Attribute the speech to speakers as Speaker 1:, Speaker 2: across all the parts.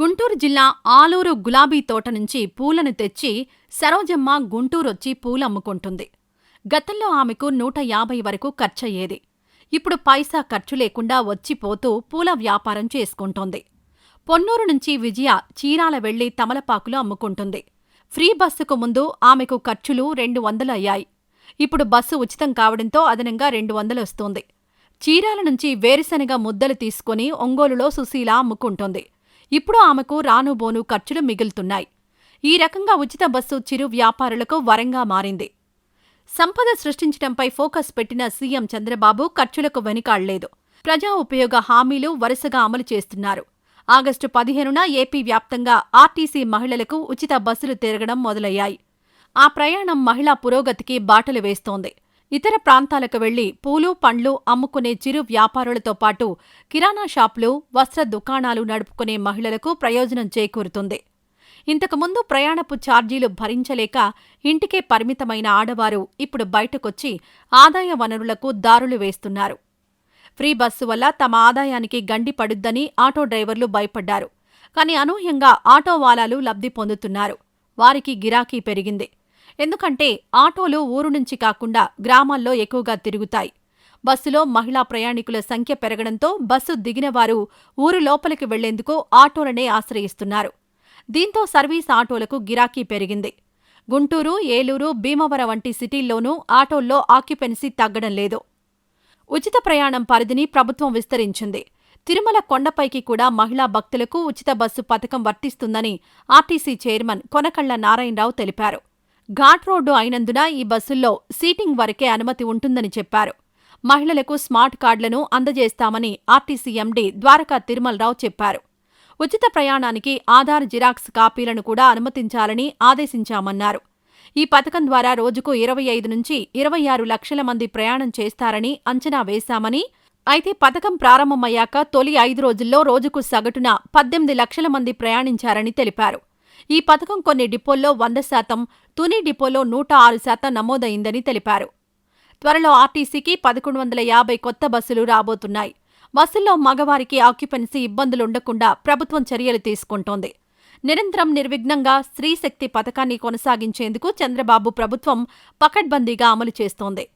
Speaker 1: గుంటూరు జిల్లా ఆలూరు గులాబీ తోట నుంచి పూలను తెచ్చి సరోజమ్మ గుంటూరొచ్చి పూలమ్ముకుంటుంది. గతంలో ఆమెకు నూట యాభై వరకు ఖర్చయ్యేది. ఇప్పుడు పైసా ఖర్చు లేకుండా వచ్చిపోతూ పూల వ్యాపారం చేసుకుంటోంది. పొన్నూరు నుంచి విజయ చీరాల వెళ్ళి తమలపాకులు అమ్ముకుంటుంది. ఫ్రీ బస్సుకు ముందు ఆమెకు ఖర్చులు రెండు వందలు అయ్యాయి ఇప్పుడు బస్సు ఉచితం కావడంతో అదనంగా రెండు వందలొస్తోంది. చీరాల నుంచి వేరుశనగ ముద్దలు తీసుకుని ఒంగోలులో సుశీల అమ్ముకుంటోంది. ఇప్పుడు ఆమెకు రానుబోను ఖర్చులు మిగులుతున్నాయి. ఈ రకంగా ఉచిత బస్సు చిరు వ్యాపారులకు వరంగా మారింది. సంపద సృష్టించడంపై ఫోకస్ పెట్టిన సీఎం చంద్రబాబు ఖర్చులకు వెనుకాడలేదు. ప్రజా ఉపయోగ హామీలు వరుసగా అమలు చేస్తున్నారు. ఆగస్టు పదిహేనున ఏపీ వ్యాప్తంగా ఆర్టీసీ మహిళలకు ఉచిత బస్సులు తిరగడం మొదలయ్యాయి. ఆ ప్రయాణం మహిళా పురోగతికి బాటలు వేస్తోంది. ఇతర ప్రాంతాలకు వెళ్ళి పూలు పండ్లు అమ్ముకునే చిరు వ్యాపారులతో పాటు కిరాణా షాపులు వస్త్ర దుకాణాలు నడుపుకునే మహిళలకు ప్రయోజనం చేకూరుతుంది. ఇంతకుముందు ప్రయాణపు ఛార్జీలు భరించలేక ఇంటికే పరిమితమైన ఆడవారు ఇప్పుడు బయటకొచ్చి ఆదాయ వనరులకు దారులు వేస్తున్నారు. ఫ్రీ బస్సు వల్ల తమ ఆదాయానికి గండి పడుద్దని ఆటో డ్రైవర్లు భయపడ్డారు. కానీ అనూహ్యంగా ఆటోవాలాలు లబ్ధి పొందుతున్నారు. వారికి గిరాకీ పెరిగింది. ఎందుకంటే ఆటోలు ఊరు నుంచి కాకుండా గ్రామాల్లో ఎక్కువగా తిరుగుతాయి. బస్సులో మహిళా ప్రయాణికుల సంఖ్య పెరగడంతో బస్సు దిగినవారు ఊరు లోపలికి వెళ్ళేందుకు ఆటోలనే ఆశ్రయిస్తున్నారు. దీంతో సర్వీస్ ఆటోలకు గిరాకీ పెరిగింది. గుంటూరు ఏలూరు భీమవరం వంటి సిటీల్లోనూ ఆటోల్లో ఆక్యుపెన్సీ తగ్గడం లేదు. ఉచిత ప్రయాణం పరిధిని ప్రభుత్వం విస్తరించింది. తిరుమల కొండపైకి కూడా మహిళా భక్తులకు ఉచిత బస్సు పథకం వర్తిస్తుందని ఆర్టీసీ చైర్మన్ కొనకళ్ళ నారాయణరావు తెలిపారు. ఘాట్ రోడ్డు అయినందున ఈ బస్సుల్లో సీటింగ్ వరకే అనుమతి ఉంటుందని చెప్పారు. మహిళలకు స్మార్ట్ కార్డులను అందజేస్తామని ఆర్టీసీ ఎండీ ద్వారకా తిరుమలరావు చెప్పారు. ఉచిత ప్రయాణానికి ఆధార్ జిరాక్స్ కాపీలను కూడా అనుమతించాలని ఆదేశించామన్నారు. ఈ పథకం ద్వారా రోజుకు ఇరవై ఐదు నుంచి ఇరవై ఆరు లక్షల మంది ప్రయాణం చేస్తారని అంచనా వేశామని అయితే పథకం ప్రారంభమయ్యాక తొలి ఐదు రోజుల్లో రోజుకు సగటున పద్దెనిమిది లక్షల మంది ప్రయాణించారని తెలిపారు. ఈ పథకం కొన్ని డిపోల్లో వంద శాతం తుని డిపోలో నూట ఆరు శాతం నమోదైందని తెలిపారు. త్వరలో ఆర్టీసీకి పదకొండు వందల యాభై కొత్త బస్సులు రాబోతున్నాయి. బస్సుల్లో మగవారికి ఆక్యుపెన్సీ ఇబ్బందులుండకుండా ప్రభుత్వం చర్యలు తీసుకుంటోంది. నిరంతరం నిర్విఘ్నంగా స్త్రీశక్తి పథకాన్ని కొనసాగించేందుకు చంద్రబాబు ప్రభుత్వం పకడ్బందీగా అమలు చేస్తోంది.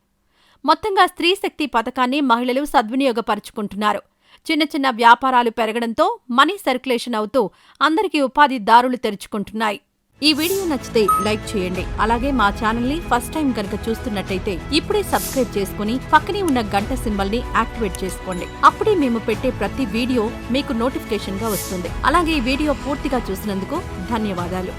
Speaker 1: మొత్తంగా స్త్రీశక్తి పథకాన్ని మహిళలు సద్వినియోగపరుచుకుంటున్నారు. చిన్న చిన్న వ్యాపారాలు పెరగడంతో మనీ సర్క్యులేషన్ అవుతూ అందరికీ ఉపాధి దారులు తెరుచుకుంటున్నాయి. ఈ వీడియో నచ్చితే లైక్ చేయండి. అలాగే మా ఛానల్ని ఫస్ట్ టైం కనుక చూస్తున్నట్టయితే ఇప్పుడే సబ్స్క్రైబ్ చేసుకుని పక్కనే ఉన్న గంట సింబల్ని యాక్టివేట్ చేసుకోండి. అప్పుడే మేము పెట్టే ప్రతి వీడియో మీకు నోటిఫికేషన్గా వస్తుంది. అలాగే ఈ వీడియో పూర్తిగా చూసినందుకు ధన్యవాదాలు.